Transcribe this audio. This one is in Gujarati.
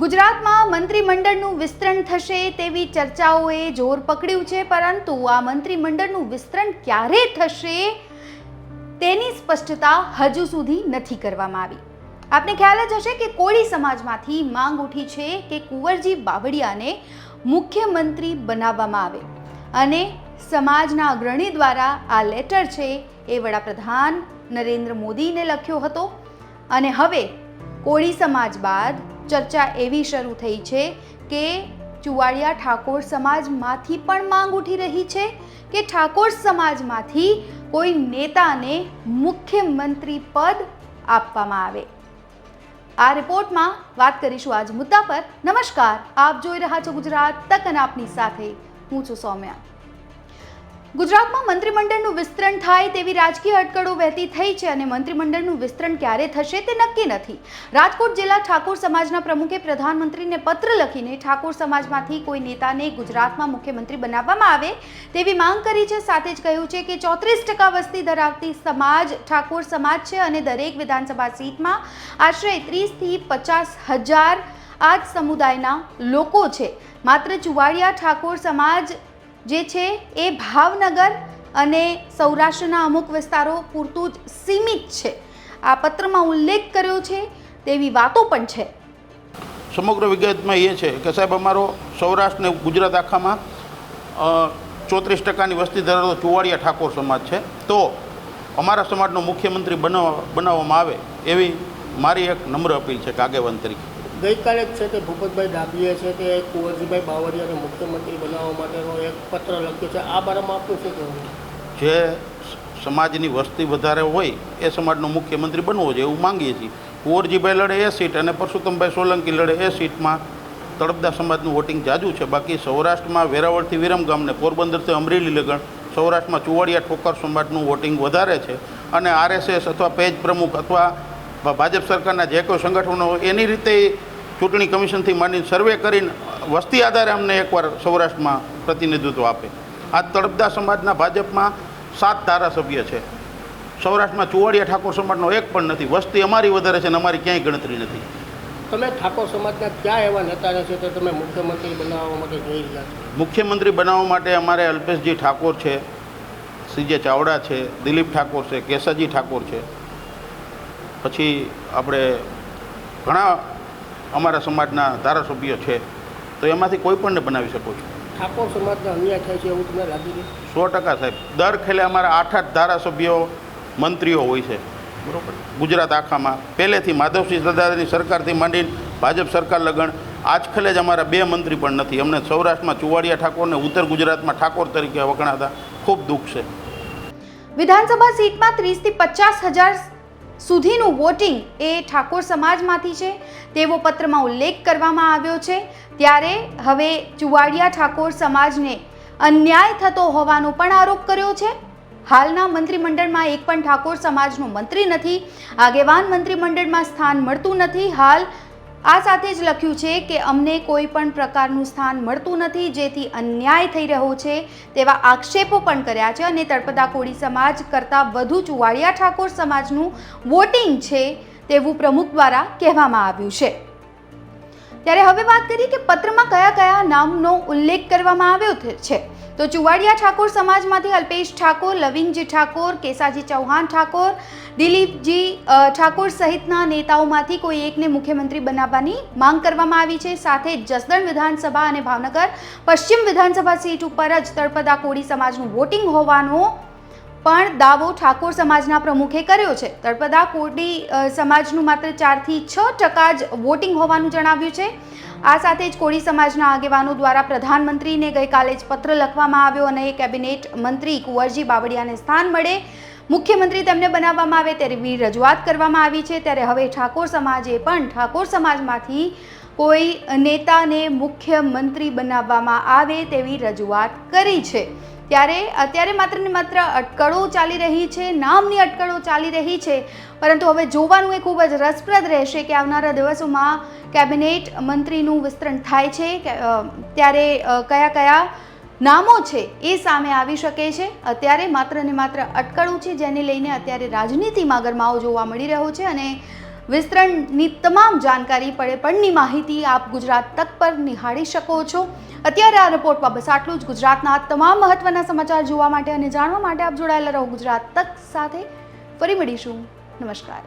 ગુજરાતમાં મંત્રીમંડળનું વિસ્તરણ થશે તેવી ચર્ચાઓએ જોર પકડ્યું છે, પરંતુ આ મંત્રીમંડળનું વિસ્તરણ ક્યારે થશે તેની સ્પષ્ટતા હજુ સુધી નથી કરવામાં આવી. આપને ખ્યાલ જ હશે કે કોળી સમાજમાંથી માંગ ઉઠી છે કે કુંવરજી બાવળિયાને મુખ્યમંત્રી બનાવવામાં આવે અને સમાજના અગ્રણી દ્વારા આ લેટર છે એ વડાપ્રધાન નરેન્દ્ર મોદીને લખ્યો હતો. અને હવે કોળી સમાજ બાદ ચર્ચા એવી શરૂ થઈ છે કે ચુવાડિયા ઠાકોર સમાજમાંથી પણ માંગ ઉઠી રહી છે કે ઠાકોર સમાજમાંથી કોઈ નેતાને મુખ્યમંત્રી પદ આપવામાં આવે. આ રિપોર્ટમાં વાત કરીશું આજ મુદ્દા પર. નમસ્કાર, આપ જોઈ રહ્યા છો ગુજરાત તક અને આપની સાથે. હું છું સૌમ્યા. ગુજરાતમાં મંત્રીમંડળનું વિસ્તરણ થાય તેવી રાજકીય અટકળો વહેતી થઈ છે અને મંત્રીમંડળનું વિસ્તરણ ક્યારે થશે તે નક્કી નથી. રાજકોટ જિલ્લા ઠાકોર સમાજના પ્રમુખે પ્રધાનમંત્રીને પત્ર લખીને ઠાકોર સમાજમાંથી કોઈ નેતાને ગુજરાતમાં મુખ્યમંત્રી બનાવવામાં આવે તેવી માંગ કરી છે. સાથે જ કહ્યું છે કે ચોત્રીસ ટકા વસ્તી ધરાવતી સમાજ ઠાકોર સમાજ છે અને દરેક વિધાનસભા સીટમાં આશરે ત્રીસથી પચાસ હજાર આ જ સમુદાયના લોકો છે. માત્ર ચુવાડિયા ઠાકોર સમાજ જે છે એ ભાવનગર અને સૌરાષ્ટ્રના અમુક વિસ્તારો પૂરતું જ સીમિત છે. આ પત્રમાં ઉલ્લેખ કર્યો છે તેવી વાતો પણ છે. સમગ્ર વિગતમાં એ છે કે સાહેબ અમારો સૌરાષ્ટ્ર ને ગુજરાત આખામાં ચોત્રીસ ટકાની વસ્તી ધરાવતો ચુવાડિયા ઠાકોર સમાજ છે. તો અમારા સમાજનો મુખ્યમંત્રી બનાવવા બનાવવામાં આવે એવી મારી એક નમ્ર અપીલ છે કે આગેવાન તરીકે. ગઈકાલે જ છે કે ભૂપતભાઈ ડાભીએ છે કે કુંવરજીભાઈ બાવળિયાને મુખ્યમંત્રી બનાવવા માટેનો એક પત્ર લખ્યો છે. આ બારામાં આપનું શું કહેવું? જે સમાજની વસ્તી વધારે હોય એ સમાજનો મુખ્યમંત્રી બનવો જોઈએ એવું માંગીએ છીએ. કુંવરજીભાઈ લડે એ સીટ અને પરસોત્તમભાઈ સોલંકી લડે એ સીટમાં તળપદા સમાજનું વોટિંગ જાજુ છે. બાકી સૌરાષ્ટ્રમાં વેરાવળથી વિરમગામ ને પોરબંદરથી અમરેલી લગણ, સૌરાષ્ટ્રમાં ચુવાડિયા ઠોકર સમાજનું વોટિંગ વધારે છે. અને આરએસએસ અથવા પેજ પ્રમુખ અથવા ભાજપ સરકારના જે કોઈ સંગઠનો એની રીતે ચૂંટણી કમિશનથી માંડીને સર્વે કરીને વસ્તી આધારે અમને એકવાર સૌરાષ્ટ્રમાં પ્રતિનિધિત્વ આપે. આ તળપદા સમાજના ભાજપમાં સાત ધારાસભ્ય છે. સૌરાષ્ટ્રમાં ચુવાડિયા ઠાકોર સમાજનો એક પણ નથી. વસ્તી અમારી વધારે છે અને અમારી ક્યાંય ગણતરી નથી. તમે ઠાકોર સમાજના ક્યાં એવા નેતા છે તો તમે મુખ્યમંત્રી બનાવવા માટે જોઈ રહ્યા છો? મુખ્યમંત્રી બનાવવા માટે અમારે અલ્પેશજી ઠાકોર છે સીજે ચાવડા છે દિલીપ ઠાકોર છે કેસાજી ઠાકોર છે. પછી આપણે ઘણા અમારા સમાજના ધારાસભ્યો છે તો એમાંથી કોઈ પણને બનાવી શકો છો. ઠાકોર સમાજને અન્યાય થાય છે એવું તમને લાગી રહ્યું સો ટકા સાહેબ. દર ખેલે અમારા આઠ આઠ ધારાસભ્યો મંત્રીઓ હોય છે. બરાબર. ગુજરાત આખામાં. પહેલેથી માધવસિંહ સરદારની સરકારથી માંડીને ભાજપ સરકાર લગણ આજખલે જ અમારા બે મંત્રી પણ નથી. અમને સૌરાષ્ટ્રમાં ચુવાડિયા ઠાકોર ને ઉત્તર ગુજરાતમાં ઠાકોર તરીકે વખણાતા ખૂબ દુઃખ છે. વિધાનસભા સીટમાં ત્રીસથી પચાસ હજાર સુધીનું વોટિંગ એ ઠાકોર સમાજમાંથી છે. તેવો પત્રમાં ઉલ્લેખ કરવામાં આવ્યો છે. ત્યારે હવે ચુવાડિયા ઠાકોર સમાજને અન્યાય થતો હોવાનો પણ આરોપ કર્યો છે. હાલના મંત્રીમંડળમાં એક પણ ઠાકોર સમાજનો મંત્રી નથી. આગેવાન મંત્રીમંડળમાં સ્થાન મળતું નથી. હાલ આ સાથે જ લખ્યું છે કે અમને કોઈ પણ પ્રકારનું સ્થાન મળતું નથી, જેથી અન્યાય થઈ રહ્યો છે તેવા આક્ષેપો પણ કર્યા છે અને તળપદા કોળી સમાજ કરતાં વધુ ચુવાડિયા ઠાકોર સમાજનું વોટિંગ છે તેવું પ્રમુખ દ્વારા કહેવામાં આવ્યું છે. ત્યારે હવે વાત કરીએ કે પત્રમાં કયા કયા નામનો ઉલ્લેખ કરવામાં આવ્યો છે. તો ચુવાડિયા ઠાકોર સમાજમાંથી અલ્પેશ ઠાકોર, લવિંગજી ઠાકોર, કેસાજી ચૌહાણ ઠાકોર, દિલીપજી ઠાકોર સહિતના નેતાઓમાંથી કોઈ એકને મુખ્યમંત્રી બનાવવાની માંગ કરવામાં આવી છે. સાથે જસદણ વિધાનસભા અને ભાવનગર પશ્ચિમ વિધાનસભા સીટ ઉપર જ તળપદા કોળી સમાજનું વોટિંગ હોવાનો પણ દાવો ઠાકોર સમાજના પ્રમુખે કર્યો છે. તળપદા કોડી સમાજનું માત્ર ચારથી છ ટકા જ વોટિંગ હોવાનું જણાવ્યું છે. આ સાથે જ કોળી સમાજના આગેવાનો દ્વારા પ્રધાનમંત્રીને ગઈકાલે જ પત્ર લખવામાં આવ્યો અને કેબિનેટ મંત્રી કુંવરજી બાવળિયાને સ્થાન મળે. મુખ્યમંત્રી તેમને બનાવવામાં આવે તેવી રજૂઆત કરવામાં આવી છે. ત્યારે હવે ઠાકોર સમાજે પણ ઠાકોર સમાજમાંથી કોઈ નેતાને મુખ્યમંત્રી બનાવવામાં આવે તેવી રજૂઆત કરી છે. ત્યારે અત્યારે માત્ર ને માત્ર અટકળો ચાલી રહી છે, નામની અટકળો ચાલી રહી છે. પરંતુ હવે જોવાનું એ ખૂબ જ રસપ્રદ રહેશે કે આવનારા દિવસોમાં કેબિનેટ મંત્રીનું વિસ્તરણ થાય છે ત્યારે કયા કયા નામો છે એ સામે આવી શકે છે. અત્યારે માત્ર ને માત્ર અટકળું છે, જેને લઈને અત્યારે રાજનીતિમાં ગરમાવો જોવા મળી રહ્યો છે અને વિસ્તરણની તમામ જાણકારી પડે પડની માહિતી આપ ગુજરાત તક પર નિહાળી શકો છો. અત્યારે આ રિપોર્ટમાં બસ આટલું જ. ગુજરાતના તમામ મહત્વના સમાચાર જોવા માટે અને જાણવા માટે આપ જોડાયેલા રહો ગુજરાત તક સાથે. ફરી મળીશું. નમસ્કાર.